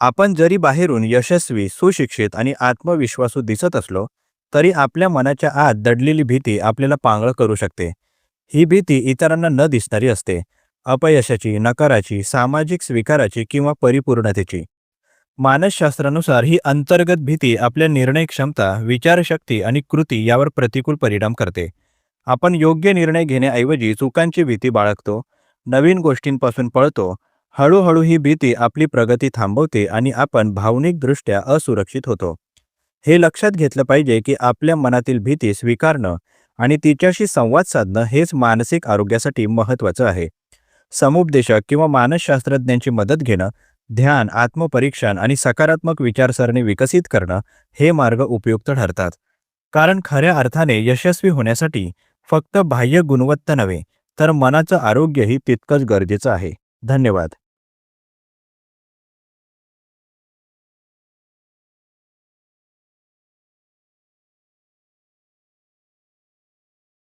आपण जरी बाहेरून यशस्वी सुशिक्षित आणि आत्मविश्वासू दिसत असलो तरी आपल्या मनाच्या आत दडलेली भीती आपल्याला पांगळ करू शकते. ही भीती इतरांना न दिसणारी असते. अपयशाची नकाराची सामाजिक स्वीकाराची किंवा परिपूर्णतेची. मानसशास्त्रानुसार ही अंतर्गत भीती आपल्या निर्णय क्षमता विचारशक्ती आणि कृती यावर प्रतिकूल परिणाम करते. आपण योग्य निर्णय घेण्याऐवजी चुकांची भीती बाळगतो नवीन गोष्टींपासून पळतो हळूहळू ही भीती आपली प्रगती थांबवते आणि आपण भावनिकदृष्ट्या असुरक्षित होतो. हे लक्षात घेतलं पाहिजे की आपल्या मनातील भीती स्वीकारणं आणि तिच्याशी संवाद साधणं हेच मानसिक आरोग्यासाठी महत्त्वाचं आहे. समुपदेशक किंवा मानसशास्त्रज्ञांची मदत घेणं ध्यान आत्मपरीक्षण आणि सकारात्मक विचारसरणी विकसित करणं हे मार्ग उपयुक्त ठरतात. कारण खऱ्या अर्थाने यशस्वी होण्यासाठी फक्त बाह्य गुणवत्ता नव्हे तर मनाचं आरोग्यही तितकंच गरजेचं आहे. धन्यवाद.